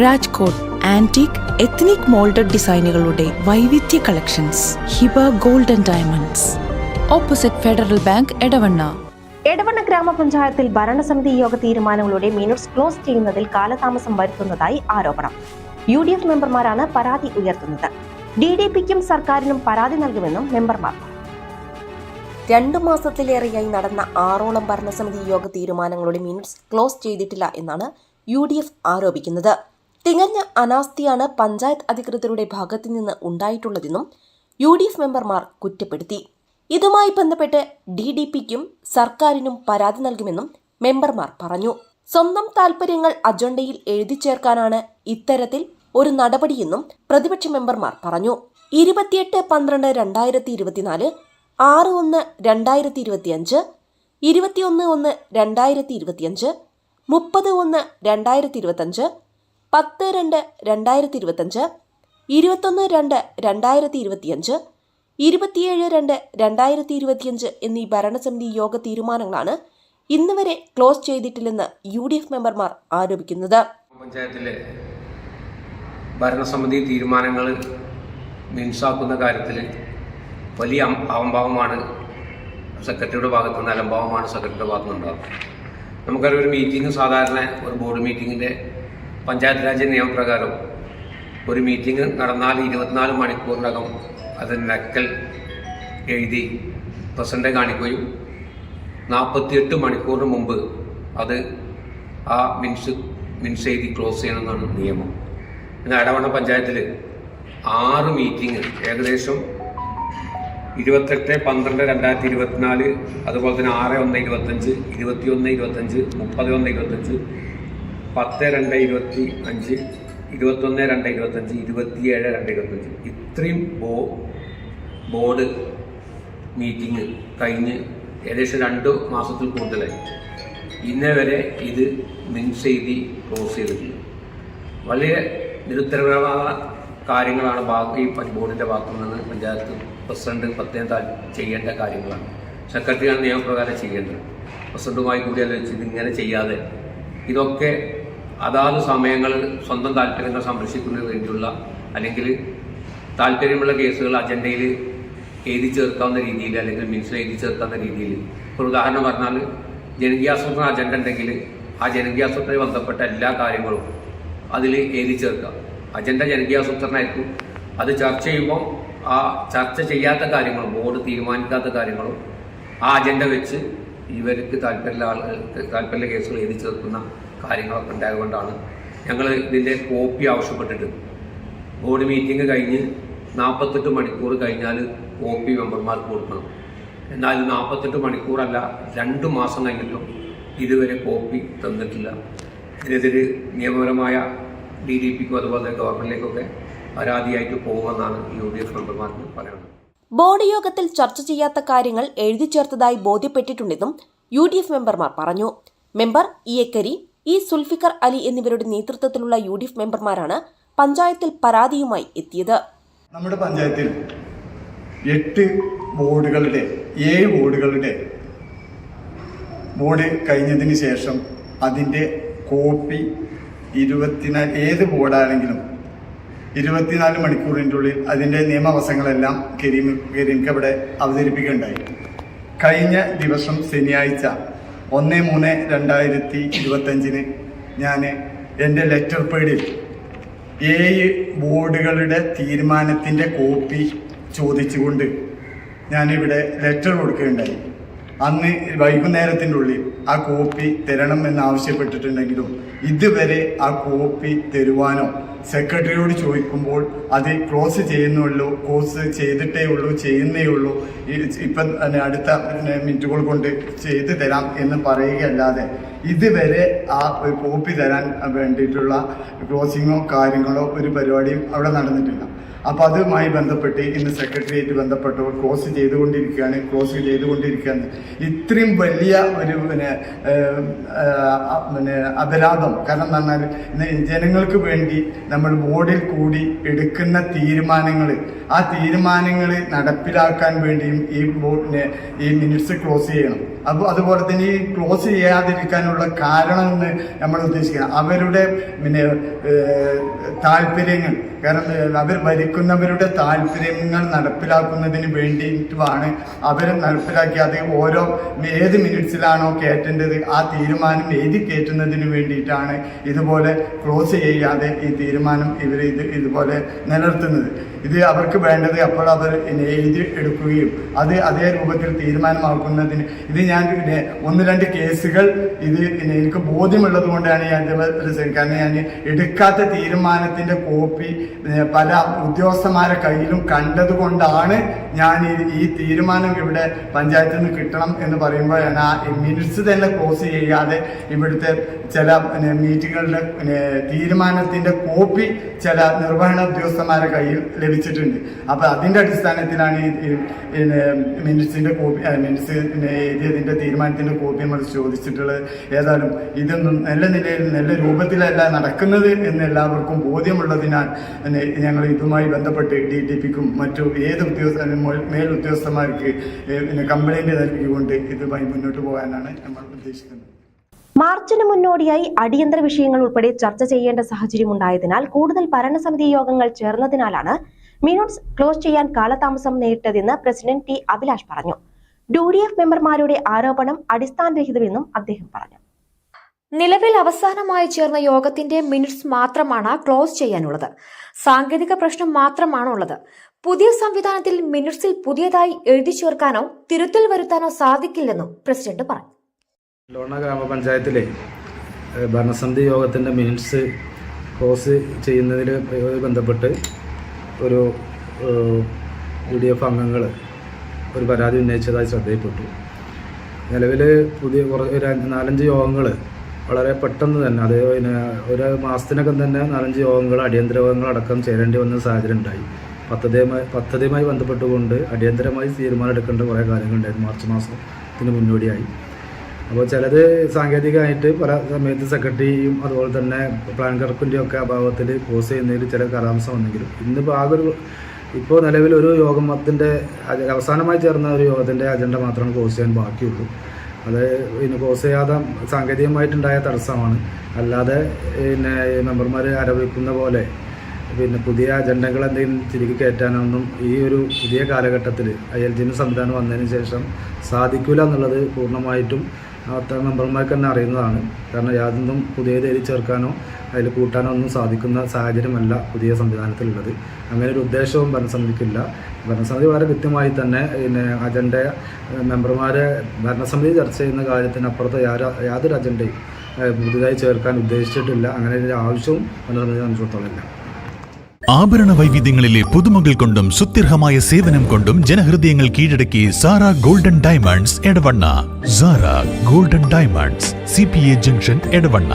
Rajkot antique ethnic moulded ഡിസൈനുകളുടെ വൈവിധ്യ collections Hiba golden diamonds. Opposite Federal Bank Edavanna. Edavanna ഗ്രാമപഞ്ചായത്തിൽ ഭരണസമിതി yoga തീരുമാനങ്ങളുടെ minutes close ചെയ്യുന്നതിൽ കാലതാമസം വരുത്തുന്നതായി ആരോപണം. യു ഡി എഫ് മെമ്പർമാരാണ് പരാതി ഉയർത്തുന്നത്. ഡി ഡി പിക്കും സർക്കാരിനും പരാതി നൽകുമെന്നും മെമ്പർമാർ. രണ്ടു മാസത്തിലേറെയായി നടന്ന ആറോളം ഭരണസമിതി യോഗ തീരുമാനങ്ങളുടെ മിനിറ്റ്സ് ക്ലോസ് ചെയ്തിട്ടില്ല എന്നാണ് യു ഡി എഫ് ആരോപിക്കുന്നത്. തികഞ്ഞ അനാസ്ഥയാണ് പഞ്ചായത്ത് അധികൃതരുടെ ഭാഗത്തു നിന്ന് ഉണ്ടായിട്ടുള്ളതെന്നും യു ഡി എഫ് മെമ്പർമാർ കുറ്റപ്പെടുത്തി. ഇതുമായി ബന്ധപ്പെട്ട് ഡി ഡി പിക്കും സർക്കാരിനും പരാതി നൽകുമെന്നും മെമ്പർമാർ പറഞ്ഞു. സ്വന്തം താൽപര്യങ്ങൾ അജണ്ടയിൽ എഴുതി ചേർക്കാനാണ് ഇത്തരത്തിൽ ഒരു നടപടിയെന്നും പ്രതിപക്ഷ മെമ്പർമാർ പറഞ്ഞു. ഇരുപത്തിയെട്ട് പന്ത്രണ്ട് രണ്ടായിരത്തി ഇരുപത്തിനാല് ആറ് ഒന്ന് രണ്ടായിരത്തി ഇരുപത്തിയഞ്ച് ഇരുപത്തിയൊന്ന് ഒന്ന് രണ്ടായിരത്തി ഇരുപത്തിയഞ്ച് മുപ്പത് ഒന്ന് രണ്ടായിരത്തി ഇരുപത്തഞ്ച് പത്ത് രണ്ട് രണ്ടായിരത്തി ഇരുപത്തഞ്ച് ഇരുപത്തൊന്ന് രണ്ട് രണ്ടായിരത്തി ഇരുപത്തിയഞ്ച് ഇരുപത്തിയേഴ് രണ്ട് രണ്ടായിരത്തി ഇരുപത്തിയഞ്ച് എന്നീ ഭരണസമിതി യോഗ തീരുമാനങ്ങളാണ് ഇന്ന് വരെ ക്ലോസ് ചെയ്തിട്ടില്ലെന്ന് യു ഡി എഫ് മെമ്പർമാർ ആരോപിക്കുന്നത്. പഞ്ചായത്തിലെ ഭരണസമിതി തീരുമാനങ്ങൾ മിൻസാക്കുന്ന കാര്യത്തിൽ വലിയ അം- അഹംഭാവമാണ് സെക്രട്ടറിയുടെ ഭാഗത്തു നിന്ന് അലംഭാവമാണ് സെക്രട്ടറിയുടെ ഭാഗത്തു നിന്നുണ്ടാകുന്നത് നമുക്കറിയാം ഒരു മീറ്റിംഗ് സാധാരണ ഒരു ബോർഡ് മീറ്റിങ്ങിന്റെ പഞ്ചായത്ത് രാജ് നിയമപ്രകാരം ഒരു മീറ്റിംഗ് നടന്നാൽ ഇരുപത്തിനാല് മണിക്കൂറിനകം അത് നക്കൽ എഴുതി പ്രസിഡന്റ് കാണിക്കുകയും നാൽപ്പത്തിയെട്ട് മണിക്കൂറിന് മുമ്പ് അത് ആ മിൻസ് മിൻസ് എഴുതി ക്ലോസ് ചെയ്യണമെന്നാണ് നിയമം. പിന്നെ ഇടവണ്ണ പഞ്ചായത്തിൽ ആറ് മീറ്റിംഗ് ഏകദേശം ഇരുപത്തെട്ട് പന്ത്രണ്ട് രണ്ടായിരത്തി ഇരുപത്തിനാല് അതുപോലെ തന്നെ ആറ് ഒന്ന് ഇരുപത്തഞ്ച് ഇരുപത്തിയൊന്ന് ഇരുപത്തഞ്ച് മുപ്പത് ഒന്ന് ഇരുപത്തഞ്ച് പത്ത് രണ്ട് ഇരുപത്തി അഞ്ച് ഇരുപത്തൊന്ന് രണ്ട് ഇരുപത്തഞ്ച് ഇരുപത്തിയേഴ് രണ്ട് ഇരുപത്തഞ്ച്. ഇത്രയും ബോ ബോർഡ് മീറ്റിംഗ് കഴിഞ്ഞ് ഏകദേശം രണ്ട് മാസത്തിൽ കൂടുതലായി. ഇന്നേ വരെ ഇത് മിൻസ് ചെയ്തി ക്ലോസ് ചെയ്തിട്ടില്ല. വളരെ നിരുത്തരവാദ കാര്യങ്ങളാണ് ബാക്കി ബോർഡിന്റെ ഭാഗത്തു നിന്ന് പഞ്ചായത്ത് പ്രസിഡന്റ് പ്രത്യേകം ചെയ്യേണ്ട കാര്യങ്ങളാണ്. സെക്രട്ടറിയാണ് നിയമപ്രകാരം ചെയ്യേണ്ടത്. പ്രസിഡന്റുമായി കൂടി ആലോചിച്ച് ഇതിങ്ങനെ ചെയ്യാതെ ഇതൊക്കെ അതാത് സമയങ്ങളിൽ സ്വന്തം താല്പര്യങ്ങൾ സംരക്ഷിക്കുന്നതിന് വേണ്ടിയുള്ള അല്ലെങ്കിൽ താല്പര്യമുള്ള കേസുകൾ അജണ്ടയിൽ എഴുതി ചേർക്കാവുന്ന രീതിയിൽ അല്ലെങ്കിൽ മിനിസ്റ്റർ എഴുതി ചേർക്കാവുന്ന രീതിയിൽ. ഒരു ഉദാഹരണം പറഞ്ഞാൽ ജനകീയാസൂത്രണ അജണ്ട ഉണ്ടെങ്കിൽ ആ ജനകീയാസൂത്രമായി ബന്ധപ്പെട്ട എല്ലാ കാര്യങ്ങളും അതിൽ എഴുതി ചേർക്കാം അജണ്ട ജനകീയാസൂത്രണമായിരിക്കും അത് ചർച്ച ചെയ്യുമ്പോൾ ആ ചർച്ച ചെയ്യാത്ത കാര്യങ്ങളും ബോർഡ് തീരുമാനിക്കാത്ത കാര്യങ്ങളും ആ അജണ്ട വെച്ച് ഇവർക്ക് താല്പര്യമുള്ള ആളുകൾക്ക് താല്പര്യമുള്ള കേസുകൾ എഴുതി ചേർക്കുന്ന കാര്യങ്ങളൊക്കെ ഉണ്ടായതുകൊണ്ടാണ് ഞങ്ങൾ ഇതിന്റെ കോപ്പി ആവശ്യപ്പെട്ടിട്ട്. ബോർഡ് മീറ്റിംഗ് കഴിഞ്ഞ് നാൽപ്പത്തെട്ട് മണിക്കൂർ കഴിഞ്ഞാൽ കോപ്പി മെമ്പർമാർക്ക് കൊടുക്കണം. എന്നാൽ നാൽപ്പത്തെട്ട് മണിക്കൂറല്ല രണ്ട് മാസം കഴിഞ്ഞിട്ടും ഇതുവരെ കോപ്പി തന്നിട്ടില്ല. ഇതിനെതിരെ നിയമപരമായ ഡി ഡി പിക്കും അതുപോലെ ഗവൺമെന്റിലേക്കൊക്കെ പരാതിയായിട്ട് പോകുമെന്നാണ് യു ഡി എഫ് മെമ്പർമാർക്ക് പറയുന്നത്. ബോർഡ് യോഗത്തിൽ ചർച്ച ചെയ്യാത്ത കാര്യങ്ങൾ എഴുതി ചേർത്തതായി ബോധ്യപ്പെട്ടിട്ടുണ്ടെന്നും യു ഡി എഫ് മെമ്പർമാർ പറഞ്ഞു. മെമ്പർ ഇയക്കരി ഇ സുൽഫിക്കർ അലി എന്നിവരുടെ നേതൃത്വത്തിലുള്ള യു ഡി എഫ് മെമ്പർമാരാണ് പഞ്ചായത്തിൽ പരാതിയുമായി എത്തിയത്. നമ്മുടെ പഞ്ചായത്തിൽ എട്ട് ബോർഡുകളുടെ ഏഴ് ബോർഡുകളുടെ ബോർഡ് കഴിഞ്ഞതിന് ശേഷം അതിന്റെ കോപ്പി ഇരുപത്തിനാല് ഏത് ബോർഡാണെങ്കിലും ഇരുപത്തിനാല് മണിക്കൂറിന്റെ ഉള്ളിൽ അതിന്റെ നിയമവശങ്ങളെല്ലാം കരീം കരീംക്ക് കഴിഞ്ഞ ദിവസം ശനിയാഴ്ച ഒന്ന് മൂന്ന് രണ്ടായിരത്തി ഇരുപത്തഞ്ചിന് ഞാൻ എന്റെ ലെറ്റർ പേഡിൽ ഏഴ് ബോർഡുകളുടെ തീരുമാനത്തിന്റെ കോപ്പി ചോദിച്ചുകൊണ്ട് ഞാനിവിടെ ലെറ്റർ കൊടുക്കുകയുണ്ടായി. അന്ന് വൈകുന്നേരത്തിന്റെ ഉള്ളിൽ ആ കോപ്പി തരണം എന്നാവശ്യപ്പെട്ടിട്ടുണ്ടെങ്കിലും ഇതുവരെ ആ കോപ്പി തരുവാനോ സെക്രട്ടറിയോട് ചോദിക്കുമ്പോൾ അത് ക്ലോസ് ചെയ്യുന്നുള്ളൂ ക്ലോസ് ചെയ്തിട്ടേ ഉള്ളൂ ചെയ്യുന്നേ ഉള്ളൂ ഇപ്പം അടുത്ത മിനിറ്റുകൾ കൊണ്ട് ചെയ്തു തരാം എന്ന് പറയുകയല്ലാതെ ഇതുവരെ ആ കോപ്പി തരാൻ വേണ്ടിയിട്ടുള്ള ക്ലോസിങ്ങോ കാര്യങ്ങളോ ഒരു പരിപാടിയും അവിടെ നടന്നിട്ടില്ല. അപ്പോൾ അതുമായി ബന്ധപ്പെട്ട് ഇന്ന് സെക്രട്ടേറിയറ്റ് ബന്ധപ്പെട്ടവർ ക്ലോസ് ചെയ്തുകൊണ്ടിരിക്കുകയാണ് ക്ലോസ് ചെയ്തുകൊണ്ടിരിക്കുകയാണ്. ഇത്രയും വലിയ ഒരു പിന്നെ പിന്നെ അപരാധം. കാരണം എന്ന് പറഞ്ഞാൽ ജനങ്ങൾക്ക് വേണ്ടി നമ്മൾ ബോർഡിൽ കൂടി എടുക്കുന്ന തീരുമാനങ്ങൾ ആ തീരുമാനങ്ങൾ നടപ്പിലാക്കാൻ വേണ്ടിയും ഈ ബോർഡിനെ ഈ മിനിറ്റ്സ് ക്ലോസ് ചെയ്യണം. അപ്പോൾ അതുപോലെ തന്നെ ഈ ക്ലോസ് ചെയ്യാതിരിക്കാനുള്ള കാരണം എന്ന് നമ്മൾ ഉദ്ദേശിക്കുന്നത് അവരുടെ പിന്നെ താല്പര്യങ്ങൾ. കാരണം അവർ അവർ ഭരിക്കുന്നവരുടെ താല്പര്യങ്ങൾ നടപ്പിലാക്കുന്നതിന് വേണ്ടിയിട്ടുമാണ് അവർ നടപ്പിലാക്കി അത് ഓരോ ഏത് മിനിറ്റ്സിലാണോ കയറ്റേണ്ടത് ആ തീരുമാനം എഴുതി കയറ്റുന്നതിന് വേണ്ടിയിട്ടാണ് ഇതുപോലെ ക്ലോസ് ചെയ്യാതെ ഈ തീരുമാനം ഇവർ ഇത് ഇതുപോലെ നിലനിർത്തുന്നത് ഇത് അവർക്ക് വേണ്ടത് അപ്പോൾ അവർ എഴുതി എടുക്കുകയും അത് അതേ രൂപത്തിൽ തീരുമാനമാക്കുന്നതിന് ഇത് ഞാൻ ഒന്ന് രണ്ട് കേസുകൾ ഇത് എനിക്ക് ബോധ്യമുള്ളത് കൊണ്ടാണ് ഞാൻ. കാരണം ഞാൻ എടുക്കാത്ത തീരുമാനത്തിന്റെ കോപ്പി പല പല ഉദ്യോഗസ്ഥന്മാരെ കയ്യിലും കണ്ടതുകൊണ്ടാണ് ഞാൻ ഈ- തീരുമാനം ഇവിടെ പഞ്ചായത്തിൽ നിന്ന് കിട്ടണം എന്ന് പറയുമ്പോൾ ഞാൻ ആ മിനിറ്റ്സ് തന്നെ ക്ലോസ് ചെയ്യാതെ ഇവിടുത്തെ ചില മീറ്റിങ്ങുകളുടെ തീരുമാനത്തിന്റെ കോപ്പി ചില നിർവഹണ ഉദ്യോഗസ്ഥന്മാരെ കയ്യിൽ ലഭിച്ചിട്ടുണ്ട്. അപ്പൊ അതിന്റെ അടിസ്ഥാനത്തിലാണ് ഈ മിനിറ്റ്സിന്റെ കോപ്പി മിനിറ്റ്സ് പിന്നെ എഴുതിയതിന്റെ തീരുമാനത്തിന്റെ കോപ്പി നമ്മൾ ചോദിച്ചിട്ടുള്ളത് ഏതായാലും ഇതൊന്നും നല്ല നിലയിൽ നല്ല രൂപത്തിലല്ല നടക്കുന്നത് എന്ന് എല്ലാവർക്കും ബോധ്യമുള്ളതിനാൽ ഞങ്ങൾ ഇതുമായി ബന്ധപ്പെട്ട് ഡി ടി പിക്കും മറ്റു ഏത് ഉദ്യോഗസ്ഥ മേൽ ഉദ്യോഗസ്ഥന്മാർക്ക് കംപ്ലൈന്റ് നൽകിക്കൊണ്ട് ഇതുമായി മുന്നോട്ട് പോകാനാണ് നമ്മൾ ഉദ്ദേശിക്കുന്നത്. മാർച്ചിന് മുന്നോടിയായി അടിയന്തര വിഷയങ്ങൾ ഉൾപ്പെടെ ചർച്ച ചെയ്യേണ്ട സാഹചര്യമുണ്ടായതിനാൽ കൂടുതൽ ഭരണസമിതി യോഗങ്ങൾ ചേർന്നതിനാലാണ് മിനോട്സ് ക്ലോസ് ചെയ്യാൻ കാലതാമസം നേരിട്ടതെന്ന് പ്രസിഡന്റ് ടി അഭിലാഷ് പറഞ്ഞു. ഡി ഡി മെമ്പർമാരുടെ ആരോപണം അടിസ്ഥാനരഹിതമെന്നും അദ്ദേഹം പറഞ്ഞു. നിലവിൽ അവസാനമായി ചേർന്ന യോഗത്തിന്റെ മിനിറ്റ്സ് മാത്രമാണ് ക്ലോസ് ചെയ്യാനുള്ളത്. സാങ്കേതിക പ്രശ്നം മാത്രമാണ് ഉള്ളത് പുതിയ സംവിധാനത്തിൽ മിനിറ്റ്സിൽ പുതിയതായി എഴുതി ചേർക്കാനോ തിരുത്തൽ വരുത്താനോ സാധിക്കില്ലെന്നും പ്രസിഡന്റ് പറഞ്ഞു. ലോണ ഗ്രാമപഞ്ചായത്തിലെ ഭരണസമിതി യോഗത്തിന്റെ മിനിറ്റ്സ് ക്ലോസ് ചെയ്യുന്നതിൽ ബന്ധപ്പെട്ട് ഒരു യു ഡി എഫ് അംഗങ്ങൾ ഒരു പരാതി ഉന്നയിച്ചതായി ശ്രദ്ധയിൽപ്പെട്ടു. നിലവിൽ പുതിയ കുറേ നാലഞ്ച് യോഗങ്ങൾ വളരെ പെട്ടെന്ന് തന്നെ അത് പിന്നെ ഒരു മാസത്തിനകം തന്നെ നാലഞ്ച് യോഗങ്ങൾ അടിയന്തര യോഗങ്ങൾ അടക്കം ചേരേണ്ടി വന്ന സാഹചര്യം ഉണ്ടായി. പദ്ധതിയുമായി പദ്ധതിയുമായി ബന്ധപ്പെട്ടുകൊണ്ട് അടിയന്തരമായി തീരുമാനം എടുക്കേണ്ട കുറേ കാര്യങ്ങളുണ്ടായിരുന്നു മാർച്ച് മാസത്തിന് മുന്നോടിയായി. അപ്പോൾ ചിലത് സാങ്കേതികമായിട്ട് പല സമയത്ത് സെക്രട്ടറിയും അതുപോലെ തന്നെ പ്ലാൻ കർക്കിന്റെ ഒക്കെ അഭാവത്തിൽ പോസ് ചെയ്യുന്നതിൽ ചില കാലാംശം വന്നെങ്കിലും ഇന്നിപ്പോൾ ആകെ ഒരു ഇപ്പോൾ നിലവിൽ ഒരു യോഗത്തിന്റെ അവസാനമായി ചേർന്ന ഒരു യോഗത്തിന്റെ അജണ്ട മാത്രമാണ് പോസ് ചെയ്യാൻ ബാക്കിയുള്ളൂ. അത് പിന്നെ ക്ലോസ് സാങ്കേതികമായിട്ടുണ്ടായ തടസ്സമാണ്. അല്ലാതെ പിന്നെ മെമ്പർമാർ ആരോപിക്കുന്ന പോലെ പിന്നെ പുതിയ അജണ്ടകൾ എന്തെങ്കിലും തിരികെ കയറ്റാനൊന്നും ഈ ഒരു പുതിയ കാലഘട്ടത്തിൽ ഐ എൽ ജിന് സംവിധാനം വന്നതിന് ശേഷം സാധിക്കില്ല എന്നുള്ളത് പൂർണമായിട്ടും അത്ര മെമ്പർമാർക്ക് തന്നെ അറിയുന്നതാണ്. കാരണം യാതൊന്നും പുതിയത് എഴുതി ചേർക്കാനോ അതിൽ കൂട്ടാനൊന്നും സാധിക്കുന്ന സാഹചര്യമല്ല പുതിയ സംവിധാനത്തിലുള്ളത്. അങ്ങനെ ഒരു ഉദ്ദേശവും ഭരണസമിതിക്കില്ല. ഭരണസമിതി വളരെ കൃത്യമായി തന്നെ പിന്നെ അജണ്ട മെമ്പർമാരെ ഭരണസമിതി ചർച്ച ചെയ്യുന്ന കാര്യത്തിനപ്പുറത്ത് യാതൊരു അജണ്ടയും പുതുതായി ചേർക്കാൻ ഉദ്ദേശിച്ചിട്ടില്ല. അങ്ങനെ ഒരു ആവശ്യവും ഭരണസമിതി സംബന്ധിച്ചിടത്തോളം ഇല്ല. ആഭരണ വൈവിധ്യങ്ങളിലെ പുതുമകൾ കൊണ്ടും സുത്യർഹമായ സേവനം കൊണ്ടും ജനഹൃദയങ്ങൾ കീഴടക്കി Sara golden diamonds Edavanna. Sara golden diamonds C junction Edavanna.